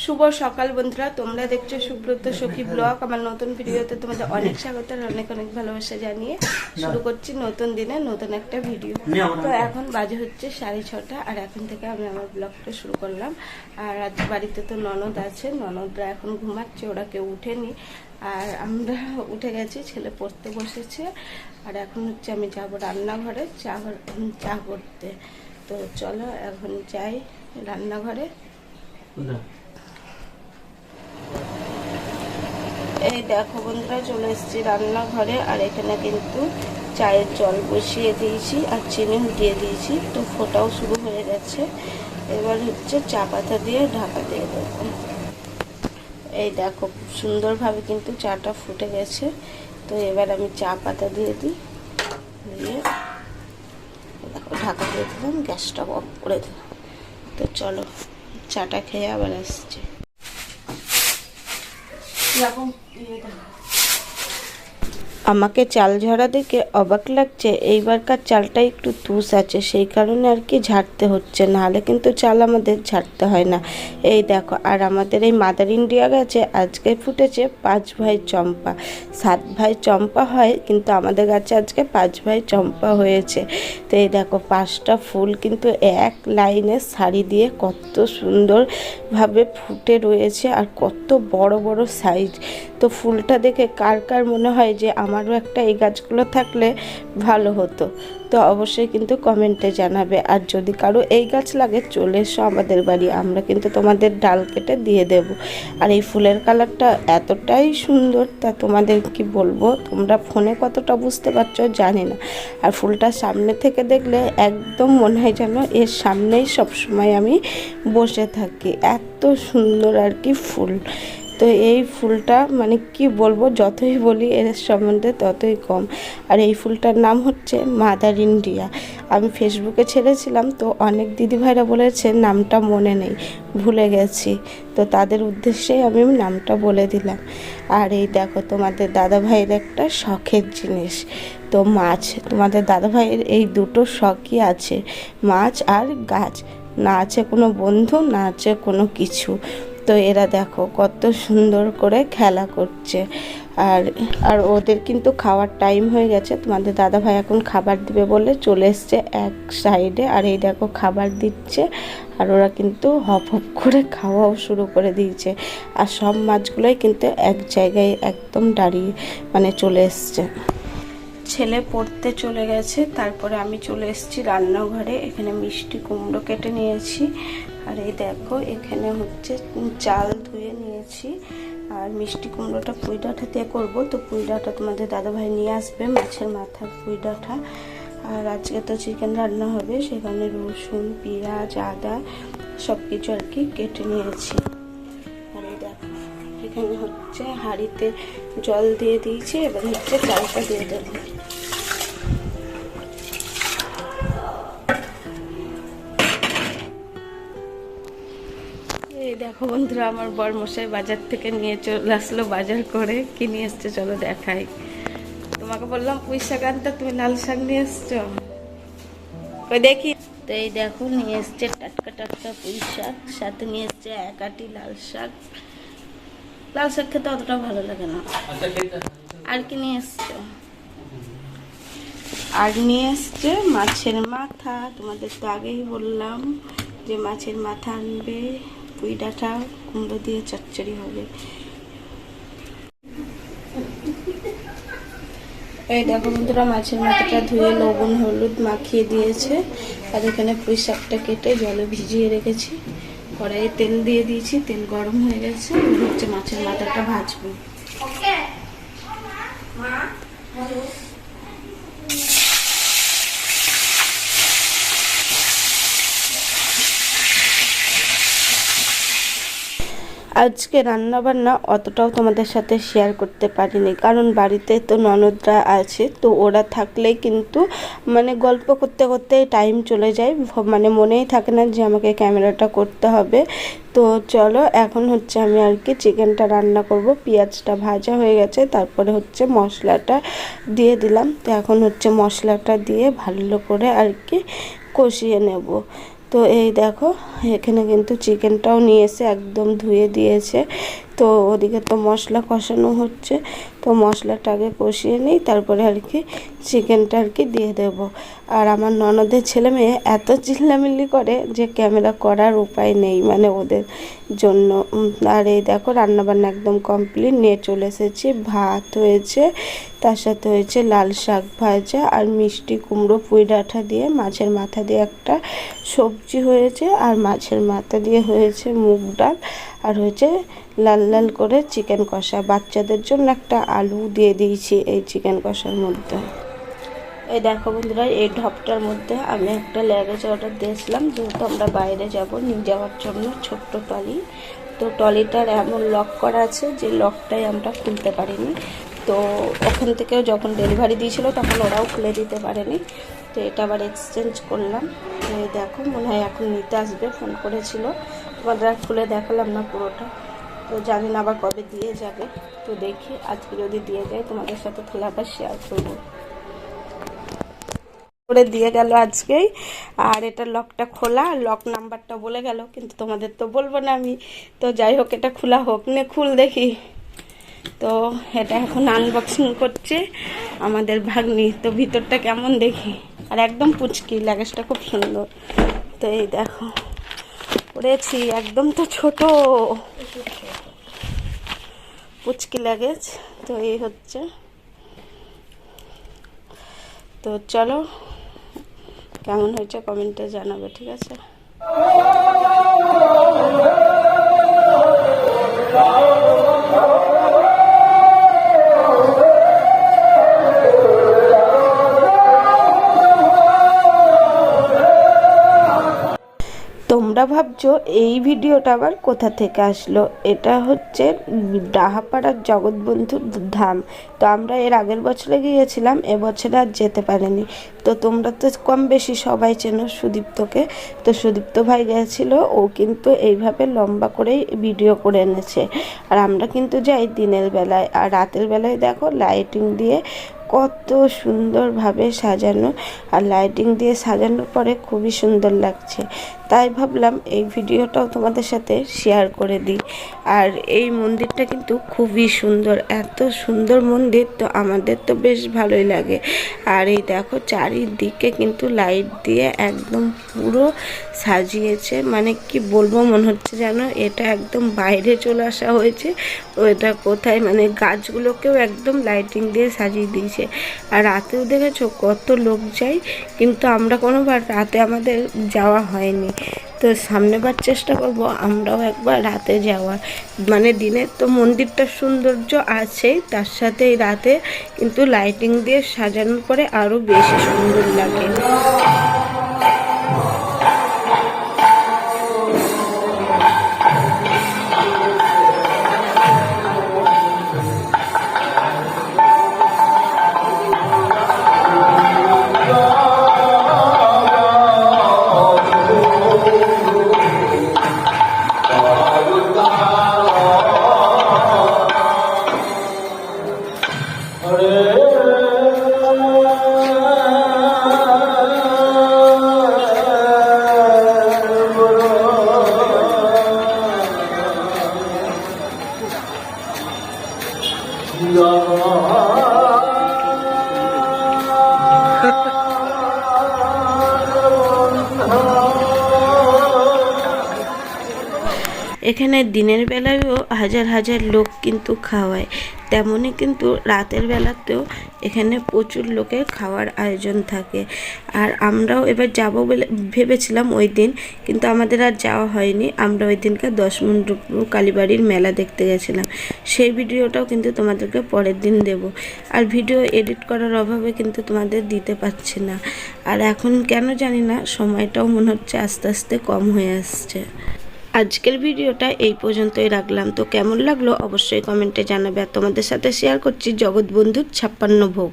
শুভ সকাল বন্ধুরা তোমরা দেখছ সুব্রত সখী ব্লগ। আমার নতুন ভিডিওতে তোমাদের অনেক স্বাগত আর অনেক অনেক ভালোবাসা জানিয়ে শুরু করছি নতুন দিনে নতুন একটা ভিডিও। তো এখন বাজে হচ্ছে সাড়ে ছটা আর এখন থেকে আমি আমার ব্লগটা শুরু করলাম। আর আজ বাড়িতে তো ননদ আছে ননদরা এখন ঘুমাচ্ছে ওরা কেউ উঠেনি। আর আমরা উঠে গেছি ছেলে পড়তে বসেছে। আর এখন হচ্ছে আমি যাব রান্নাঘরে চা চা করতে। তো চলো এখন যাই রান্নাঘরে। এই দেখো বন্ধুরা, চলে এসেছি রান্নাঘরে, আর এখানে কিন্তু চায়ের জল বসিয়ে দিয়েছি আর চিনি দিয়ে দিয়েছি। তো ফোটাও শুরু হয়ে গেছে। এবার হচ্ছে চা পাতা দিয়ে ঢাকা দিয়ে দেবো। এই দেখো সুন্দরভাবে কিন্তু চাটা ফুটে গেছে। তো এবার আমি চা পাতা দিয়ে দিই। দিয়ে দেখো, ঢাকা দিয়ে দিলাম, গ্যাসটা অফ করে দিলাম। তো চলো, চাটা খেয়ে আবার আসছি। 老公，你干？আমাকে চাল ঝাড়া দেখে অবাক লাগছে এইবারকার চালটা একটু তুষ আছে, সেই কারণে আর কি ঝাড়তে হচ্ছে, নাহলে কিন্তু চাল আমাদের ঝাড়তে হয় না। এই দেখো, আর আমাদের এই মাদার ইন্ডিয়া গাছে আজকে ফুটেছে পাঁচ ভাই চম্পা। সাত ভাই চম্পা হয়, কিন্তু আমাদের গাছে আজকে পাঁচ ভাই চম্পা হয়েছে। তো এই দেখো, পাঁচটা ফুল কিন্তু এক লাইনে শাড়ি দিয়ে কত সুন্দরভাবে ফুটে রয়েছে, আর কত বড় বড় সাইজ তো ফুলটা দেখে কার কার মনে হয় যে আমারও একটা এই গাছগুলো থাকলে ভালো হতো। তো অবশ্যই কিন্তু কমেন্টে জানাবে। আর যদি কারও এই গাছ লাগে, চলে এসো আমাদের বাড়ি। আমরা কিন্তু তোমাদের ডাল কেটে দিয়ে দেব। আর এই ফুলের কালারটা এতটাই সুন্দর, তা তোমাদের কি বলব? তোমরা ফোনে কতটা বুঝতে পারছ জানি না। আর ফুলটা সামনে থেকে দেখলে একদম মনে হয় যেন এর সামনেই সবসময় আমি বসে থাকি। এত সুন্দর আর কি ফুল। তো এই ফুলটা মানে কি বলব, যতই বলি এর সম্বন্ধে ততই কম। আর এই ফুলটার নাম হচ্ছে মাদার ইন্ডিয়া আমি ফেসবুকে ছেড়েছিলাম, তো অনেক দিদিভাইরা বলেছে নামটা মনে নেই, ভুলে গেছি। তো তাদের উদ্দেশ্যেই আমি নামটা বলে দিলাম। আর এই দেখো তোমাদের দাদা ভাইয়ের একটা শখের জিনিস। তো মাছ, তোমাদের দাদা ভাইয়ের এই দুটো শখই আছে, মাছ আর গাছ। না আছে কোনো বন্ধু, না আছে কোনো কিছু। তো এরা দেখো কত সুন্দর করে খেলা করছে। আর আর ওদের কিন্তু খাওয়ার টাইম হয়ে গেছে। তোমাদের দাদা ভাই এখন খাবার দিবে বলে চলে এসছে এক সাইডে আর এই দেখো খাবার দিচ্ছে। আর ওরা কিন্তু হপ হপ করে খাওয়াও শুরু করে দিয়েছে। আর সব মাছগুলোই কিন্তু এক জায়গায় একদম দাঁড়িয়ে মানে চলে এসছে। ছেলে পড়তে চলে গেছে। তারপরে আমি চলে এসেছি রান্নাঘরে। এখানে মিষ্টি কুমড়ো কেটে নিয়েছি। আর এই দেখো, এখানে হচ্ছে চাল ধুয়ে নিয়েছি। আর মিষ্টি কুমড়োটা পুঁই ডাঁটা দিয়ে করব। তো পুঁই ডাঁটা তোমাদের দাদাভাই নিয়ে আসবে, মাছের মাথা পুঁই ডাঁটা। আর আজকে তো চিকেন রান্না হবে, সেখানে রসুন, পেঁয়াজ, আদা সব কিছু আর কি কেটে নিয়েছি। আর এই দেখো, এখানে হচ্ছে হাঁড়িতে জল দিয়ে দিয়েছি, এবার হচ্ছে চালটা দিয়ে দেবো। এই দেখো বন্ধুরা আমার বর মশাই বাজার থেকে নিয়ে চলে আসলো বাজার করে। কি নিয়ে এসছে চলো দেখাই। তোমাকে বললাম পুঁই শাক আনতে তুমি লাল শাক নিয়ে এসছো? ওই দেখি। তো এই দেখো নিয়ে এসছে টাটকা টাটকা পুঁই শাক সাথে নিয়ে এসছে এক আটি লাল শাক। লাল শাক খেতে অতটা ভালো লাগে না। আর কি নিয়ে এসছো? আর নিয়ে এসছে মাছের মাথা। তোমাদের তো আগেই বললাম যে মাছের মাথা আনবে। পুঁই ডাঁটা কুমড়ো দিয়ে চচ্চড়ি হবে এই দেখো বন্ধুরা মাছের মাথাটা ধুয়ে লবণ হলুদ মাখিয়ে দিয়েছে আর এখানে পুঁই শাকটা কেটে জলে ভিজিয়ে রেখেছি কড়াইয়ে তেল দিয়ে দিয়েছি তেল গরম হয়ে গেছে হচ্ছে মাছের মাথাটা ভাজবো আজকে রান্না বান্না অতটাও তোমাদের সাথে শেয়ার করতে পারিনি। কারণ বাড়িতে তো ননদরা আছে, তো ওরা থাকলেই কিন্তু মানে গল্প করতে করতে টাইম চলে যায়। মানে মনেই থাকে না যে আমাকে ক্যামেরাটা করতে হবে। তো চলো, এখন হচ্ছে আমি আর কি চিকেনটা রান্না করব। পেঁয়াজটা ভাজা হয়ে গেছে, তারপরে হচ্ছে মশলাটা দিয়ে দিলাম। তো এখন হচ্ছে মশলাটা দিয়ে ভালো করে আর কি কষিয়ে নেব। তো এই দেখো, এখানে কিন্তু চিকেনটাও নিয়ে এসে একদম ধুয়ে দিয়েছে। তো ওদিকে তো মশলা কষানো হচ্ছে। তো মশলাটা আগে কষিয়ে নিই, তারপরে আর কি চিকেনটা আর কি দিয়ে দেব। আর আমার ননদের ছেলে মেয়ে এত চিল্লামিল্লি করে যে ক্যামেরা করার উপায় নেই মানে ওদের জন্য। আর এই দেখো রান্নাবান্না একদম কমপ্লিট, নিয়ে চলে এসেছি। ভাত হয়েছে, তার সাথে হয়েছে লাল শাক ভাজা আর মিষ্টি কুমড়ো, পুঁই ডাঁটা দিয়ে, মাছের মাথা দিয়ে একটা সবজি হয়েছে আর মাছের মাথা দিয়ে হয়েছে মুগ ডাল আর হয়েছে লাল লাল করে চিকেন কষা। বাচ্চাদের জন্য একটা আলু দিয়ে দিয়েছি এই চিকেন কষার মধ্যে। এই দেখো বন্ধুরা, এই ঢপটার মধ্যে আমি একটা ল্যাগেজ অর্ডার দিয়েছিলাম, যেহেতু আমরা বাইরে যাব, নিয়ে যাওয়ার জন্য ছোট্ট টলি তো টলিটার এমন লক করা আছে যে লকটাই আমরা খুলতে পারিনি। তো ওখান থেকেও যখন ডেলিভারি দিয়েছিল, তখন ওরাও খুলে দিতে পারেনি। তো এটা আবার এক্সচেঞ্জ করলাম। দেখো, মনে হয় এখন নিতে আসবে, ফোন করেছিল। তোমাদের খুলে দেখালাম না পুরোটা। তো জানি না আবার কবে দিয়ে যাবে। তো দেখি আজকে যদি দিয়ে যায় তোমাদের সাথে তাহলে আবার শেয়ার করব। করে দিয়ে গেল আজকেই। আর এটা লকটা খোলা লক নাম্বারটা বলে গেল, কিন্তু তোমাদের তো বলব না আমি। তো যাই হোক, এটা খোলা হোক নে খুল দেখি। তো এটা এখন আনবক্সিং করছে আমাদের ভাগ্নি। তো ভিতরটা কেমন দেখি? আর একদম পুচকি লাগেজটা খুব সুন্দর। তো এই দেখো। পড়েছি, একদম তো ছোট। পুচকি লাগেজ, তো এই হচ্ছে। তো চলো, কেমন হয়েছে কমেন্টে জানাবে, ঠিক আছে? তোমরা ভাবছ, এই ভিডিওটা আবার কোথা থেকে আসলো? এটা হচ্ছে ডাহাপাড়ার জগৎবন্ধু ধাম। তো আমরা এর আগের বছরে গিয়েছিলাম, এবছরে আর যেতে পারিনি। তো তোমরা তো কম বেশি সবাই চেনো সুদীপ্তকে। তো সুদীপ্ত ভাই গেছিল, ও কিন্তু এইভাবে লম্বা করেই ভিডিও করে এনেছে। আর আমরা কিন্তু যাই দিনের বেলায়। আর রাতের বেলায় দেখো, লাইটিং দিয়ে কত সুন্দরভাবে সাজানো। আর লাইটিং দিয়ে সাজানোর পরে খুবই সুন্দর লাগছে। তাই ভাবলাম এই ভিডিওটাও তোমাদের সাথে শেয়ার করে দিই। আর এই মন্দিরটা কিন্তু খুবই সুন্দর, এত সুন্দর মন্দির তো আমাদের তো বেশ ভালোই লাগে। আর এই দেখো চারিদিকে কিন্তু লাইট দিয়ে একদম পুরো সাজিয়েছে মানে কি বলব মনে হচ্ছে যেন এটা একদম বাইরে চলে আসা হয়েছে ও এটা কোথায় মানে গাছগুলোকেও একদম লাইটিং দিয়ে সাজিয়ে দিয়েছে। আর রাতেও দেখেছ কত লোক যায়, কিন্তু আমরা কোনোবার রাতে আমাদের যাওয়া হয়নি। তো সামনেবার চেষ্টা করব, আমরাও একবার রাতে যাওয়ার। মানে দিনের তো মন্দিরটার সৌন্দর্য আছেই তার সাথে এই রাতে কিন্তু লাইটিং দিয়ে সাজানোর পরে আরও বেশি সুন্দর লাগে। এখানে দিনের বেলায়ও হাজার হাজার লোক কিন্তু খাওয়ায়। তেমনই কিন্তু রাতের বেলাতেও এখানে প্রচুর লোকের খাওয়ার আয়োজন থাকে। আর আমরাও এবার যাব বলে ভেবেছিলাম ওই দিন, কিন্তু আমাদের আর যাওয়া হয়নি। আমরা ওই দিনকে দশ মুন্ডু কালীবাড়ির মেলা দেখতে গেছিলাম। সেই ভিডিওটাও কিন্তু তোমাদেরকে পরের দিন দেব। আর ভিডিও এডিট করার অভাবে কিন্তু তোমাদের দিতে পারছি না। আর এখন কেন জানি না, সময়টাও মনে হচ্ছে আস্তে আস্তে কম হয়ে আসছে। আজকের ভিডিওটা এই পর্যন্তই রাখলাম। তো কেমন লাগল অবশ্যই কমেন্টে জানাবে আর তোমাদের সাথে শেয়ার করছি জগৎ জগৎবন্ধুর ছাপ্পান্ন ভোগ।